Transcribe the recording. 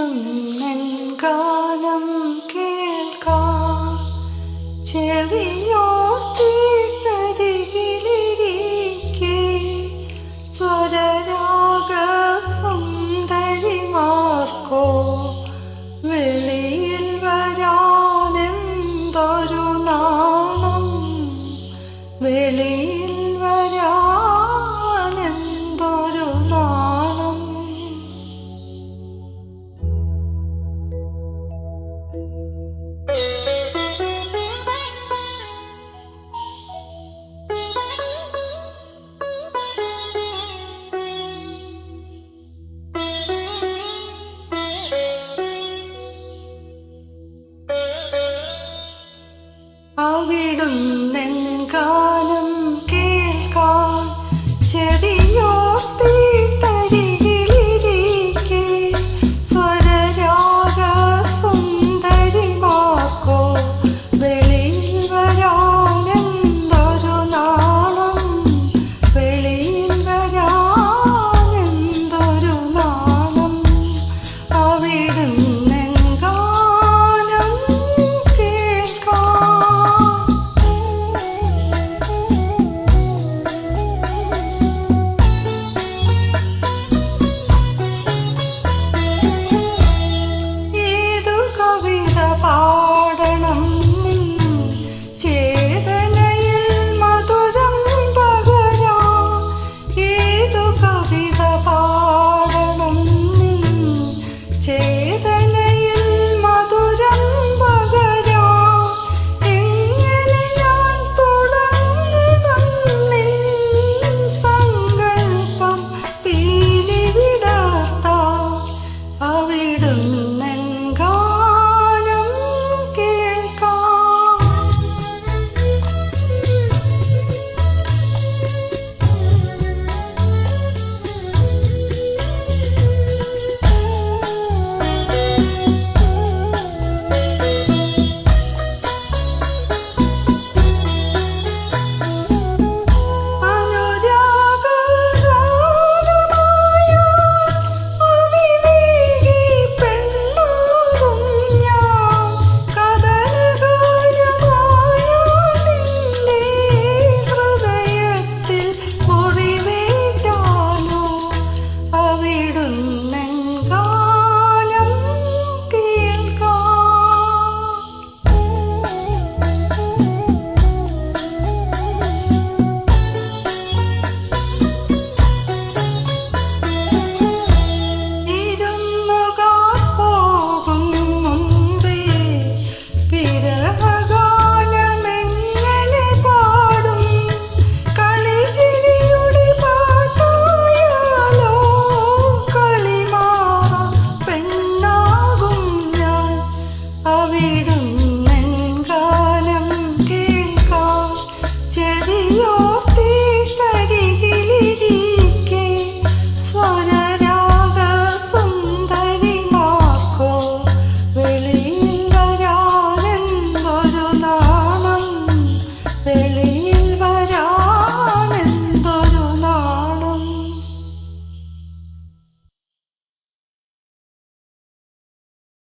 അവിടുന്നെൻ കേൾക്കാം. ചെവിയോട്ടിക്കരികിലിരിക്കെ സ്വരരാഗ സുന്ദരിമാർക്കോ വെളിയിൽ വരാനെന്തൊരു നാണം വെളിയിൽ അവിടുന്നെൻ